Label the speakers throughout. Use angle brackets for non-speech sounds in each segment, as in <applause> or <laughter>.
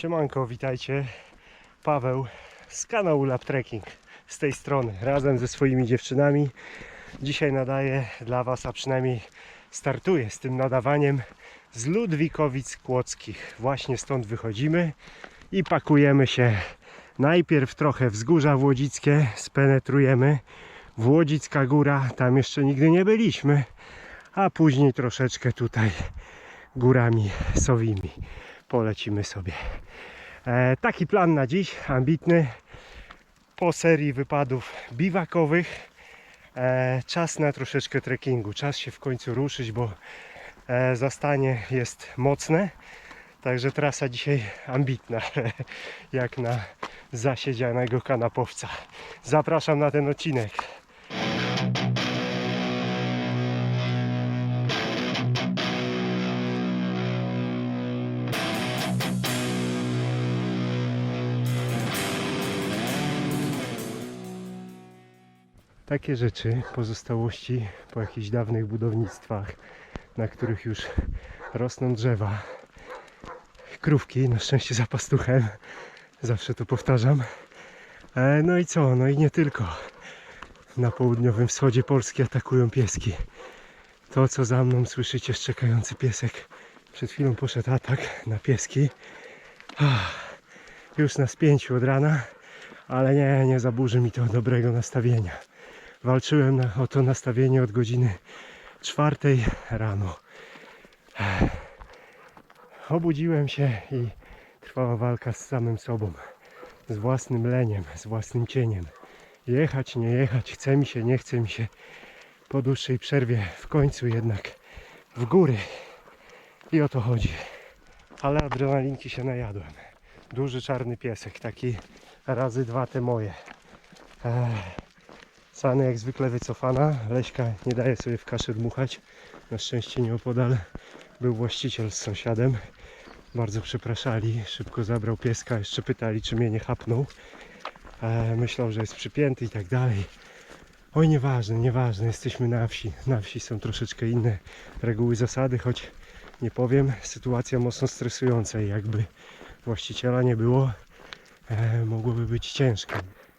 Speaker 1: Siemanko, witajcie. Paweł z kanału Lab Trekking z tej strony, razem ze swoimi dziewczynami. Dzisiaj nadaję dla Was, a przynajmniej startuję z tym nadawaniem z Ludwikowic Kłodzkich. Właśnie stąd wychodzimy i pakujemy się najpierw trochę wzgórza Włodzickie, spenetrujemy. Włodzicka Góra, tam jeszcze nigdy nie byliśmy, a później troszeczkę tutaj górami sowimi polecimy sobie. E, taki plan na dziś, ambitny. Po serii wypadów biwakowych e, czas na troszeczkę trekkingu. Czas się w końcu ruszyć, bo e, zastanie jest mocne. Także trasa dzisiaj ambitna, <laughs> jak na zasiedzianego kanapowca. Zapraszam na ten odcinek. Takie rzeczy, pozostałości po jakichś dawnych budownictwach, na których już rosną drzewa. Krówki, na szczęście za pastuchem, zawsze to powtarzam. E, No i co? No i nie tylko. Na południowym wschodzie Polski atakują pieski. To, co za mną słyszycie, szczekający piesek. Przed chwilą poszedł atak na pieski. Ah, Już na spięciu od rana, ale nie, nie zaburzy mi to dobrego nastawienia. Walczyłem o to nastawienie od godziny czwartej rano. Obudziłem się i trwała walka z samym sobą, z własnym leniem, z własnym cieniem. Jechać, nie jechać, chce mi się, nie chce mi się. Po dłuższej przerwie w końcu jednak w góry. I o to chodzi. Ale adrenalinki się najadłem. Duży czarny piesek, taki razy dwa te moje. Sany jak zwykle wycofana. Leśka nie daje sobie w kaszę dmuchać. Na szczęście nieopodal był właściciel z sąsiadem. Bardzo przepraszali. Szybko zabrał pieska. Jeszcze pytali, czy mnie nie chapnął. E, myślał, że jest przypięty i tak dalej. Oj, nieważne, nieważne. Jesteśmy na wsi. Na wsi są troszeczkę inne reguły, zasady, choć nie powiem, sytuacja mocno stresująca i jakby właściciela nie było, e, mogłoby być ciężko.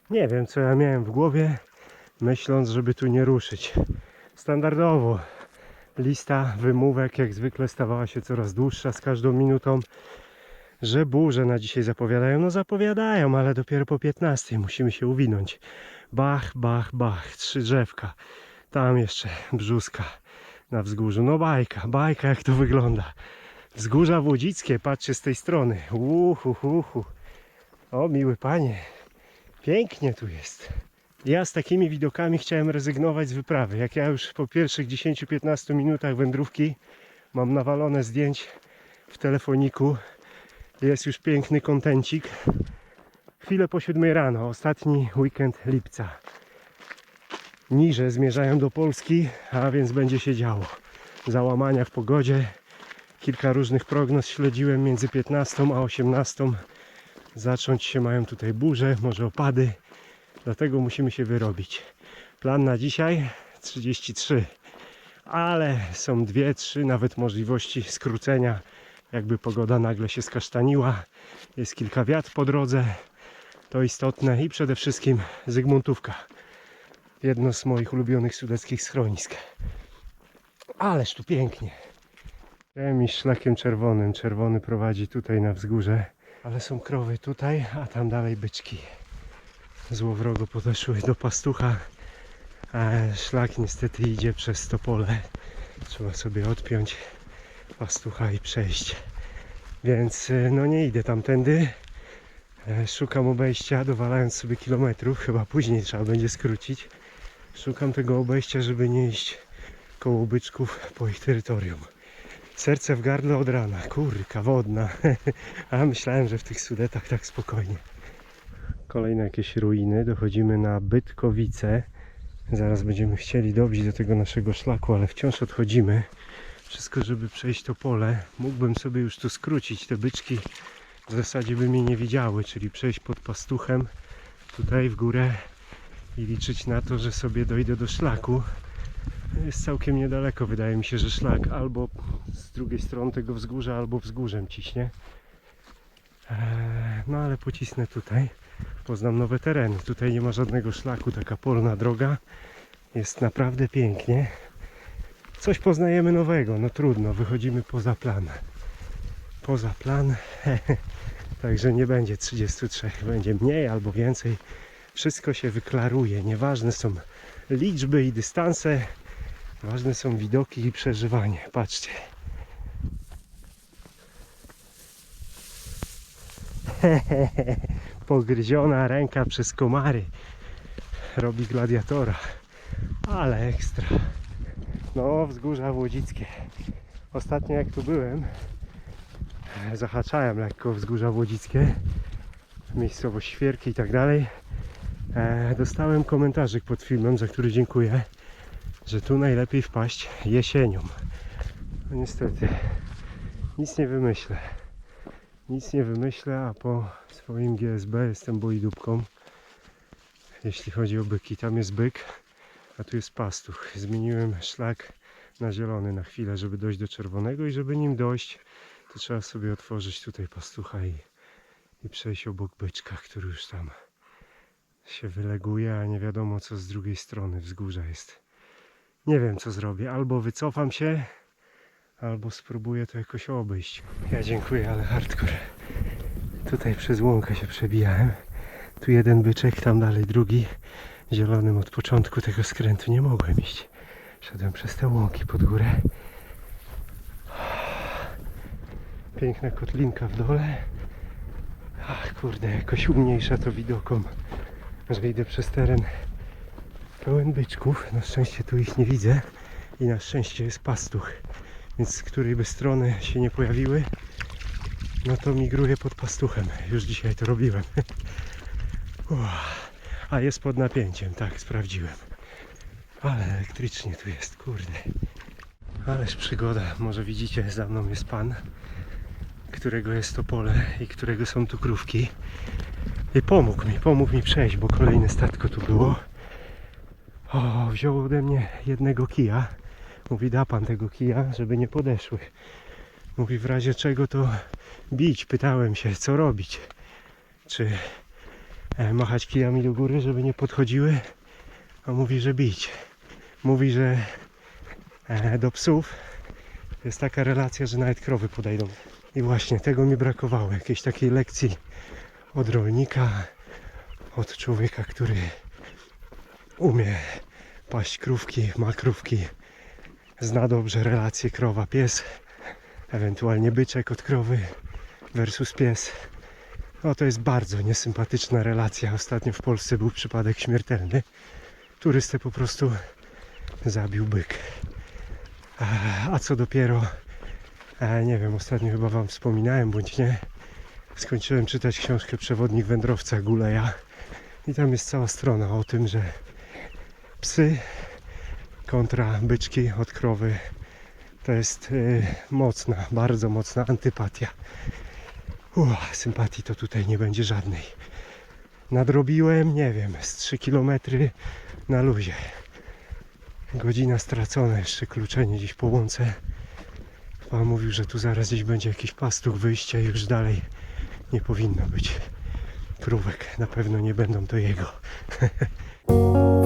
Speaker 1: Nie wiem, co ja miałem w głowie myśląc, żeby tu nie ruszyć. Standardowo lista wymówek jak zwykle stawała się coraz dłuższa z każdą minutą, że burze na dzisiaj zapowiadają. No zapowiadają, ale dopiero po 15 musimy się uwinąć. Bach, bach, bach, trzy drzewka. Tam jeszcze brzuska na wzgórzu. No bajka, bajka jak to wygląda. Wzgórza Włodzickie, patrzcie z tej strony. Uhu, uhu. O miły panie, pięknie tu jest. Ja z takimi widokami chciałem rezygnować z wyprawy. Jak ja już po pierwszych 10-15 minutach wędrówki mam nawalone zdjęć w telefoniku, jest już piękny kontencik. Chwilę po 7 rano, ostatni weekend lipca. Niże zmierzają do Polski, a więc będzie się działo. Załamania w pogodzie. Kilka różnych prognoz śledziłem między 15 a 18. Zacząć się mają tutaj burze, może opady. Dlatego musimy się wyrobić. Plan na dzisiaj 33, ale są dwie, trzy nawet możliwości skrócenia, jakby pogoda nagle się skasztaniła. Jest kilka wiatr po drodze, to istotne i przede wszystkim Zygmuntówka. Jedno z moich ulubionych sudeckich schronisk. Ależ tu pięknie. Tym i szlakiem czerwonym. Czerwony prowadzi tutaj na wzgórze, ale są krowy tutaj, a tam dalej byczki złowrogo podeszły do pastucha. Szlak niestety idzie przez to pole. Trzeba sobie odpiąć pastucha i przejść. Więc y, no nie idę tamtędy. E, Szukam obejścia, dowalając sobie kilometrów. Chyba później trzeba będzie skrócić. Szukam tego obejścia, żeby nie iść koło byczków po ich terytorium. Serce w gardle od rana. Kurka wodna. <laughs> A myślałem, że w tych sudetach tak spokojnie. Kolejne jakieś ruiny. Dochodzimy na Bytkowice. Zaraz będziemy chcieli dobić do tego naszego szlaku, ale wciąż odchodzimy. Wszystko, żeby przejść to pole. Mógłbym sobie już tu skrócić. Te byczki w zasadzie by mnie nie widziały, czyli przejść pod pastuchem tutaj w górę i liczyć na to, że sobie dojdę do szlaku. Jest całkiem niedaleko. Wydaje mi się, że szlak albo z drugiej strony tego wzgórza, albo wzgórzem ciśnie. Eee, no ale pocisnę tutaj. Poznam nowe tereny. Tutaj nie ma żadnego szlaku, taka polna droga. Jest naprawdę pięknie. Coś poznajemy nowego, no trudno, wychodzimy poza plan. Poza plan, <laughs> także nie będzie 33, będzie mniej albo więcej. Wszystko się wyklaruje, nieważne są liczby i dystanse, ważne są widoki i przeżywanie. Patrzcie. <laughs> Pogryziona ręka przez komary robi gladiatora, ale ekstra. No, wzgórza Włodzickie. Ostatnio jak tu byłem, zahaczałem lekko wzgórza Włodzickie, miejscowość Świerki i tak dalej. E, dostałem komentarzyk pod filmem, za który dziękuję, że tu najlepiej wpaść jesienią. No niestety, nic nie wymyślę. Nic nie wymyślę, a po swoim GSB jestem bojdubką. Jeśli chodzi o byki, tam jest byk, a tu jest pastuch. Zmieniłem szlak na zielony na chwilę, żeby dojść do czerwonego i żeby nim dojść, to trzeba sobie otworzyć tutaj pastucha i, i przejść obok byczka, który już tam się wyleguje, a nie wiadomo co z drugiej strony wzgórza jest. Nie wiem co zrobię, albo wycofam się, albo spróbuję to jakoś obejść. Ja dziękuję, ale hardcore. Tutaj przez łąkę się przebijałem. Tu jeden byczek, tam dalej drugi. Zielonym od początku tego skrętu nie mogłem iść. Szedłem przez te łąki pod górę. Piękna kotlinka w dole. Ach kurde, jakoś umniejsza to widokom, że idę przez teren pełen byczków. Na szczęście tu ich nie widzę i na szczęście jest pastuch, więc z której by strony się nie pojawiły, no to migruję pod pastuchem. Już dzisiaj to robiłem. <laughs> A jest pod napięciem, tak, sprawdziłem. Ale elektrycznie tu jest, kurde. Ależ przygoda. Może widzicie, za mną jest pan, którego jest to pole i którego są tu krówki. I pomógł mi, pomógł mi przejść, bo kolejne statko tu było. O, wziął ode mnie jednego kija. Mówi, da pan tego kija, żeby nie podeszły. Mówi, w razie czego to bić. Pytałem się, co robić. Czy e, machać kijami do góry, żeby nie podchodziły? A mówi, że bić. Mówi, że e, do psów jest taka relacja, że nawet krowy podejdą. I właśnie tego mi brakowało. Jakiejś takiej lekcji od rolnika, od człowieka, który umie paść krówki, ma krówki, zna dobrze relacje krowa-pies, ewentualnie byczek od krowy versus pies. No to jest bardzo niesympatyczna relacja. Ostatnio w Polsce był przypadek śmiertelny. Turystę po prostu zabił byk. A, co dopiero, e, nie wiem, ostatnio chyba Wam wspominałem, bądź nie, skończyłem czytać książkę Przewodnik wędrowca Guleja i tam jest cała strona o tym, że psy kontra byczki od krowy to jest y, mocna, bardzo mocna antypatia. Uff, sympatii to tutaj nie będzie żadnej. Nadrobiłem, nie wiem, z 3 km na luzie. Godzina stracona, jeszcze kluczenie gdzieś po łące. Pan mówił, że tu zaraz gdzieś będzie jakiś pastuch, wyjście już dalej nie powinno być krówek. Na pewno nie będą to jego. <laughs>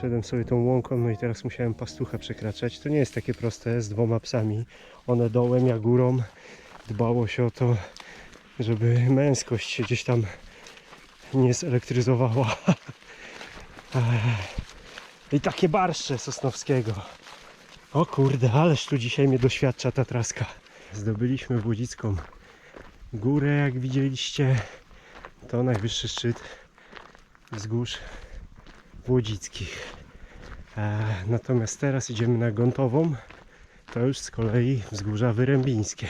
Speaker 1: Szedłem sobie tą łąką, no i teraz musiałem pastucha przekraczać. To nie jest takie proste z dwoma psami. One dołem, ja górą. Dbało się o to, żeby męskość się gdzieś tam nie zelektryzowała. <laughs> I takie barszcze Sosnowskiego. O kurde, ależ tu dzisiaj mnie doświadcza ta traska. Zdobyliśmy Włodzicką górę, jak widzieliście. To najwyższy szczyt wzgórz Włodzickich. E, natomiast teraz idziemy na Gontową. To już z kolei wzgórza Wyrębińskie.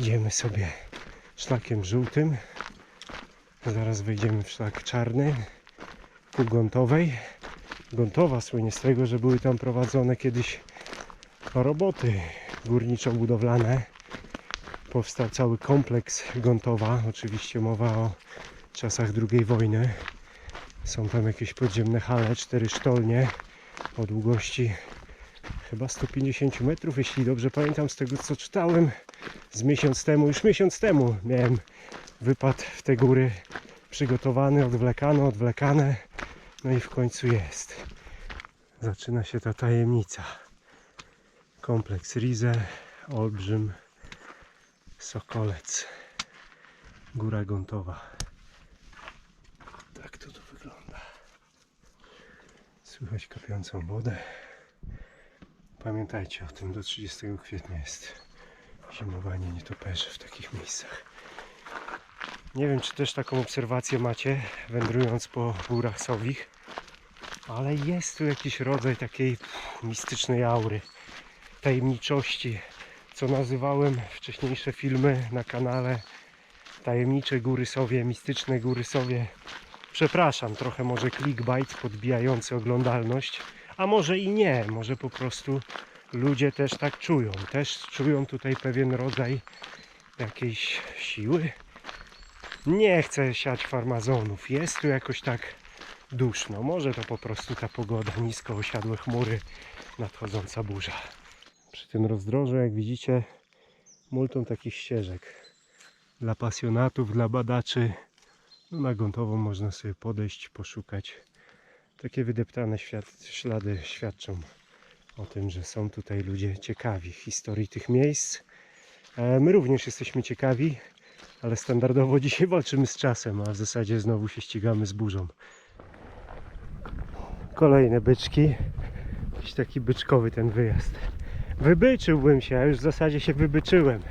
Speaker 1: Idziemy sobie szlakiem żółtym. Zaraz wejdziemy w szlak czarny ku Gontowej. Gontowa słynie z tego, że były tam prowadzone kiedyś roboty górniczo-budowlane. Powstał cały kompleks Gontowa. Oczywiście mowa o czasach II wojny. Są tam jakieś podziemne hale, cztery sztolnie o długości chyba 150 metrów, jeśli dobrze pamiętam z tego co czytałem z miesiąc temu, już miesiąc temu miałem wypad w te góry przygotowany, odwlekane, odwlekane. No i w końcu jest. Zaczyna się ta tajemnica. Kompleks Rize, Olbrzym Sokolec. Góra Gontowa tak to tu słychać kopiącą wodę. Pamiętajcie o tym do 30 kwietnia jest zimowanie nietoperzy w takich miejscach. Nie wiem czy też taką obserwację macie wędrując po górach Sowich ale jest tu jakiś rodzaj takiej mistycznej aury tajemniczości co nazywałem wcześniejsze filmy na kanale tajemnicze góry Sowie, mistyczne góry Sowie przepraszam, trochę może clickbait podbijający oglądalność a może i nie, może po prostu ludzie też tak czują też czują tutaj pewien rodzaj jakiejś siły nie chcę siać farmazonów jest tu jakoś tak duszno. Może to po prostu ta pogoda, nisko osiadłe chmury, nadchodząca burza. Przy tym rozdrożu, jak widzicie, multum takich ścieżek. Dla pasjonatów, dla badaczy. Na Gontową można sobie podejść, poszukać. Takie wydeptane świat, ślady świadczą o tym, że są tutaj ludzie ciekawi historii tych miejsc. E, My również jesteśmy ciekawi, ale standardowo <laughs> dzisiaj walczymy z czasem, a w zasadzie znowu się ścigamy z burzą. Kolejne byczki. Jakiś taki byczkowy ten wyjazd. Wybyczyłbym się, a już w zasadzie się wybyczyłem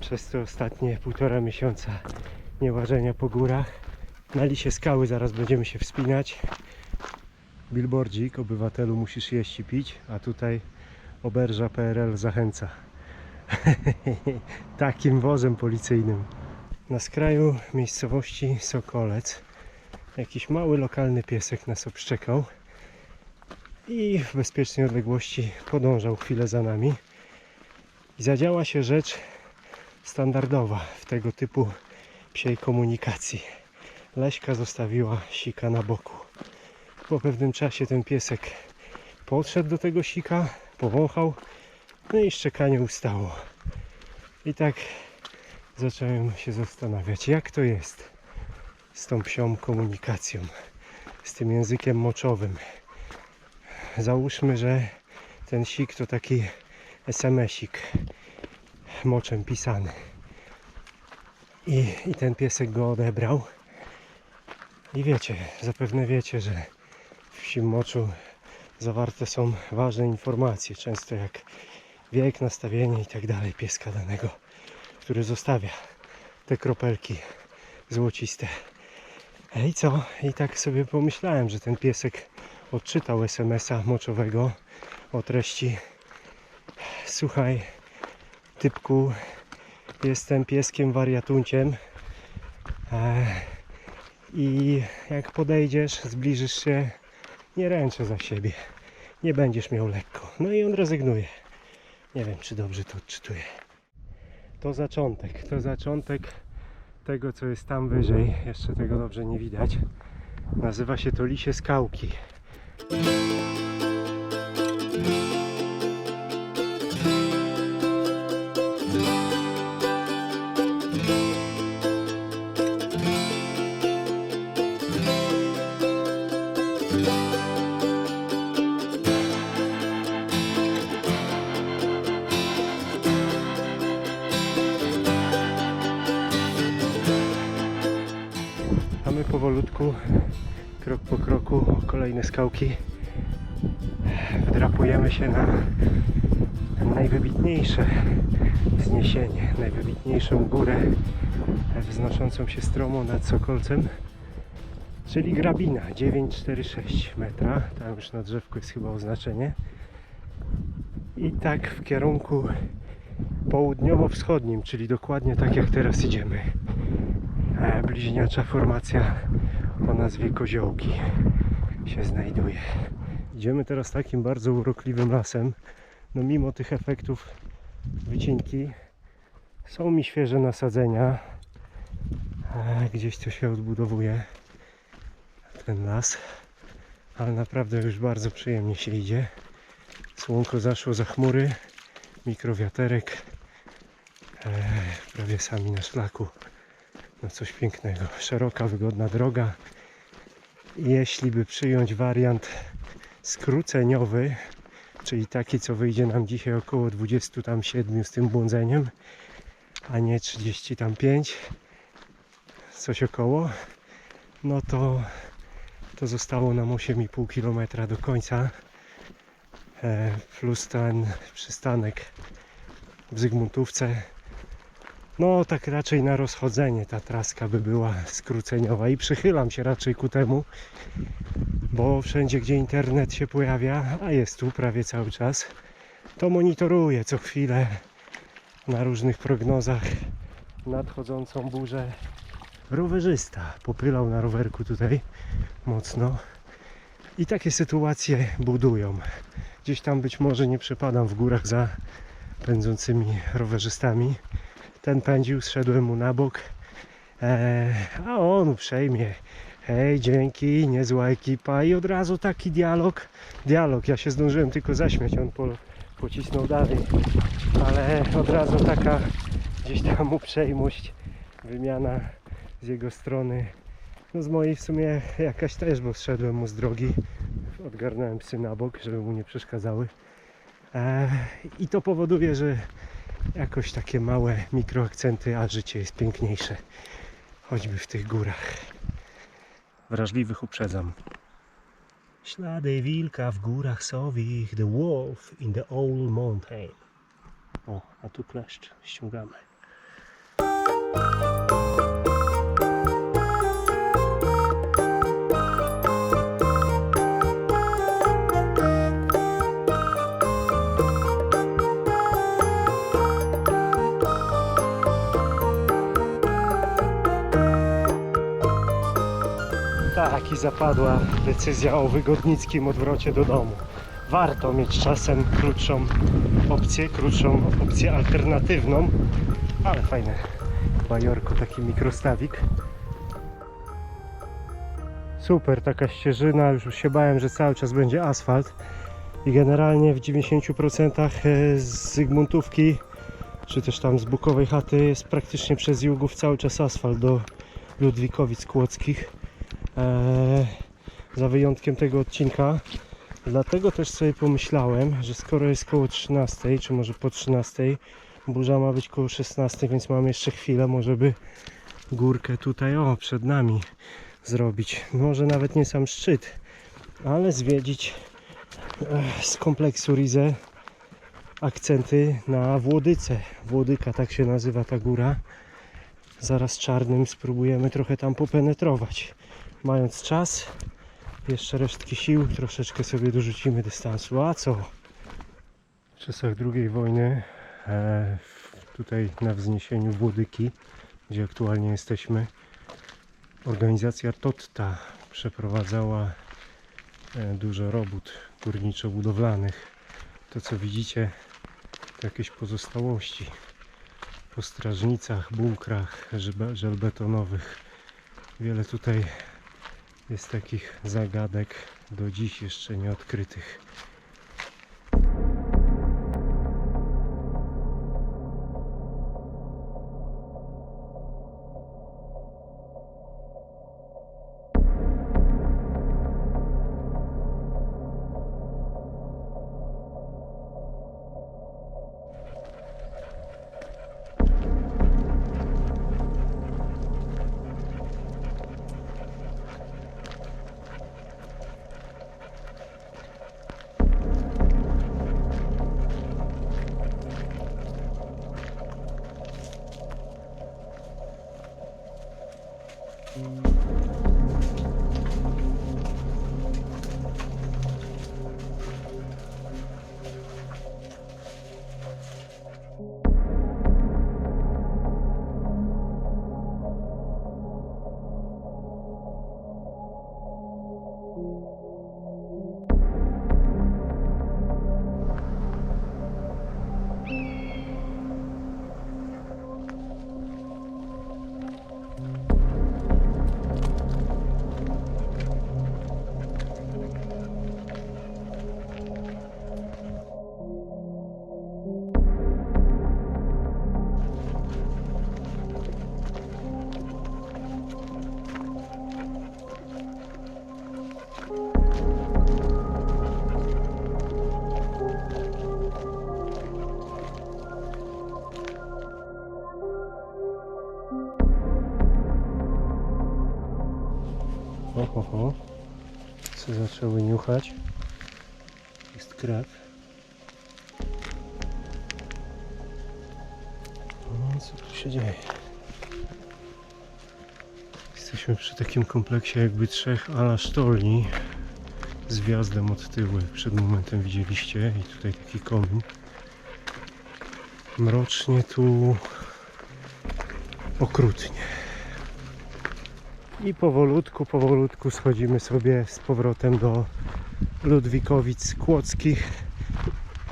Speaker 1: przez te ostatnie półtora miesiąca niełażenia po górach. Na lisie skały zaraz będziemy się wspinać. Billboardzik, obywatelu musisz jeść i pić, a tutaj oberża PRL zachęca. <laughs> Takim wozem policyjnym. Na skraju miejscowości Sokolec jakiś mały lokalny piesek nas obszczekał i w bezpiecznej odległości podążał chwilę za nami. I zadziała się rzecz standardowa w tego typu psiej komunikacji. Leśka zostawiła sika na boku. Po pewnym czasie ten piesek podszedł do tego sika, powąchał, no i szczekanie ustało. I tak zacząłem się zastanawiać, jak to jest z tą psią komunikacją, z tym językiem moczowym. Załóżmy, że ten sik to taki SMS-ik moczem pisany. I, I ten piesek go odebrał. I wiecie, zapewne wiecie, że w psim moczu zawarte są ważne informacje, często jak wiek, nastawienie i tak dalej pieska danego, który zostawia te kropelki złociste. I co? I tak sobie pomyślałem, że ten piesek odczytał SMS-a moczowego o treści Słuchaj, typku, jestem pieskiem wariatunciem e, i jak podejdziesz, zbliżysz się, nie ręczę za siebie. Nie będziesz miał lekko. No i on rezygnuje. Nie wiem, czy dobrze to odczytuję. To zaczątek, to zaczątek tego, co jest tam wyżej. Jeszcze tego dobrze nie widać. Nazywa się to Lisie Skałki. Powolutku, krok po kroku, kolejne skałki. Wdrapujemy się na najwybitniejsze wzniesienie, najwybitniejszą górę wznoszącą się stromo nad Sokolcem, czyli Grabina 946 metra. Tam już na drzewku jest chyba oznaczenie. I tak w kierunku południowo-wschodnim, czyli dokładnie tak jak teraz idziemy. E, Bliźniacza formacja o nazwie Koziołki się znajduje. Idziemy teraz takim bardzo urokliwym lasem. No mimo tych efektów wycinki są mi świeże nasadzenia. E, Gdzieś to się odbudowuje ten las, ale naprawdę już bardzo przyjemnie się idzie. Słonko zaszło za chmury, mikrowiaterek, e, prawie sami na szlaku. No coś pięknego. Szeroka, wygodna droga. Jeśli by przyjąć wariant skróceniowy, czyli taki, co wyjdzie nam dzisiaj około 27 z tym błądzeniem, a nie 35, coś około, no to, to zostało nam 8,5 km do końca, e, plus ten przystanek w Zygmuntówce. No tak raczej na rozchodzenie ta traska by była skróceniowa i przychylam się raczej ku temu, bo wszędzie gdzie internet się pojawia, a jest tu prawie cały czas, to monitoruję co chwilę na różnych prognozach nadchodzącą burzę. Rowerzysta popylał na rowerku tutaj mocno i takie sytuacje budują. Gdzieś tam być może nie przepadam w górach za pędzącymi rowerzystami. Ten pędził, zszedłem mu na bok, eee, a on uprzejmie hej, dzięki, niezła ekipa i od razu taki dialog, dialog, ja się zdążyłem tylko zaśmiać, on po, pocisnął dalej, ale od razu taka gdzieś tam uprzejmość, wymiana z jego strony, no z mojej w sumie jakaś też, bo zszedłem mu z drogi, odgarnąłem psy na bok, żeby mu nie przeszkadzały. Eee, i to powoduje, że jakoś takie małe mikroakcenty, a życie jest piękniejsze, choćby w tych górach wrażliwych uprzedzam. Ślady wilka w górach sowich, the wolf in the old mountain. O, a tu kleszcz, ściągamy. Tak, i zapadła decyzja o wygodnickim odwrocie do domu. Warto mieć czasem krótszą opcję, krótszą opcję alternatywną, ale fajne. Bajorko, taki mikrostawik. Super taka ścieżyna, już się bałem, że cały czas będzie asfalt. I generalnie w 90% z Zygmuntówki, czy też tam z Bukowej chaty jest praktycznie przez Jugów cały czas asfalt do Ludwikowic Kłodzkich. Eee, za wyjątkiem tego odcinka. Dlatego też sobie pomyślałem, że skoro jest koło 13, czy może po 13, burza ma być koło 16, więc mamy jeszcze chwilę, może by górkę tutaj, o, przed nami zrobić. Może nawet nie sam szczyt, ale zwiedzić e, z kompleksu Rize akcenty na Włodyce. Włodyka tak się nazywa ta góra. Zaraz czarnym spróbujemy trochę tam popenetrować mając czas, jeszcze resztki sił, troszeczkę sobie dorzucimy dystansu. A co? W czasach II wojny, e, tutaj na wzniesieniu Włodyki, gdzie aktualnie jesteśmy, organizacja TOTTA przeprowadzała e, dużo robót górniczo-budowlanych. To co widzicie, to jakieś pozostałości po strażnicach, bunkrach żelbe- żelbetonowych. Wiele tutaj jest takich zagadek do dziś jeszcze nieodkrytych. Thank you. Wyniuchać. Jest krew. No, co tu się dzieje? Jesteśmy przy takim kompleksie jakby trzech ala sztolni z wjazdem od tyłu, przed momentem widzieliście i tutaj taki komin. Mrocznie tu okrutnie. I powolutku, powolutku schodzimy sobie z powrotem do Ludwikowic Kłodzkich,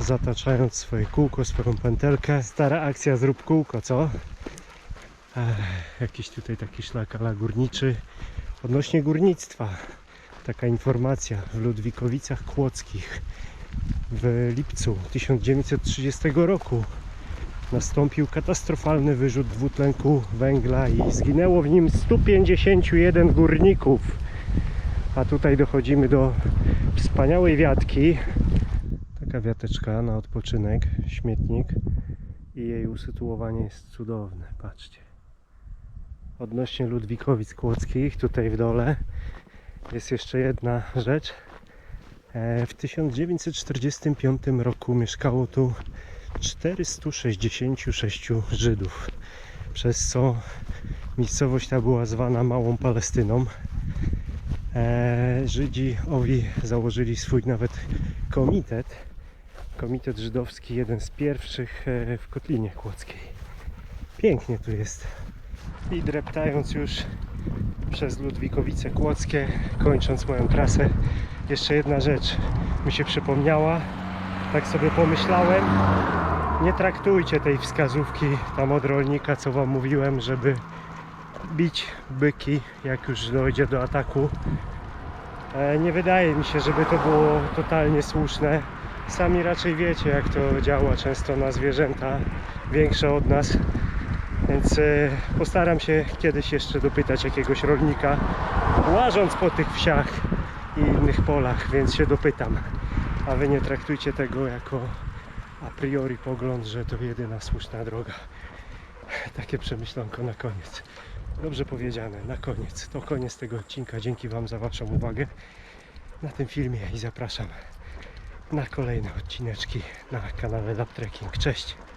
Speaker 1: zataczając swoje kółko, swoją pętelkę. Stara akcja zrób kółko, co? Ech, jakiś tutaj taki szlak ala górniczy. Odnośnie górnictwa, taka informacja w Ludwikowicach Kłodzkich w lipcu 1930 roku nastąpił katastrofalny wyrzut dwutlenku węgla i zginęło w nim 151 górników. A tutaj dochodzimy do wspaniałej wiatki. Taka wiateczka na odpoczynek, śmietnik i jej usytuowanie jest cudowne. Patrzcie. Odnośnie Ludwikowic Kłodzkich, tutaj w dole jest jeszcze jedna rzecz. E, W 1945 roku mieszkało tu 466 Żydów, przez co miejscowość ta była zwana Małą Palestyną. E, Żydzi owi założyli swój nawet komitet, komitet żydowski, jeden z pierwszych e, w Kotlinie Kłodzkiej. Pięknie tu jest. I dreptając już przez Ludwikowice Kłodzkie, kończąc moją trasę, jeszcze jedna rzecz mi się przypomniała. Tak sobie pomyślałem, nie traktujcie tej wskazówki tam od rolnika, co wam mówiłem, żeby bić byki, jak już dojdzie do ataku. E, Nie wydaje mi się, żeby to było totalnie słuszne. Sami raczej wiecie, jak to działa często na zwierzęta większe od nas. Więc e, postaram się kiedyś jeszcze dopytać jakiegoś rolnika, łażąc po tych wsiach i innych polach, więc się dopytam. A wy nie traktujcie tego jako a priori pogląd, że to jedyna słuszna droga. Takie przemyślanko na koniec. Dobrze powiedziane, na koniec. To koniec tego odcinka. Dzięki Wam za Waszą uwagę na tym filmie i zapraszam na kolejne odcineczki na kanale Lab Trekking. Cześć!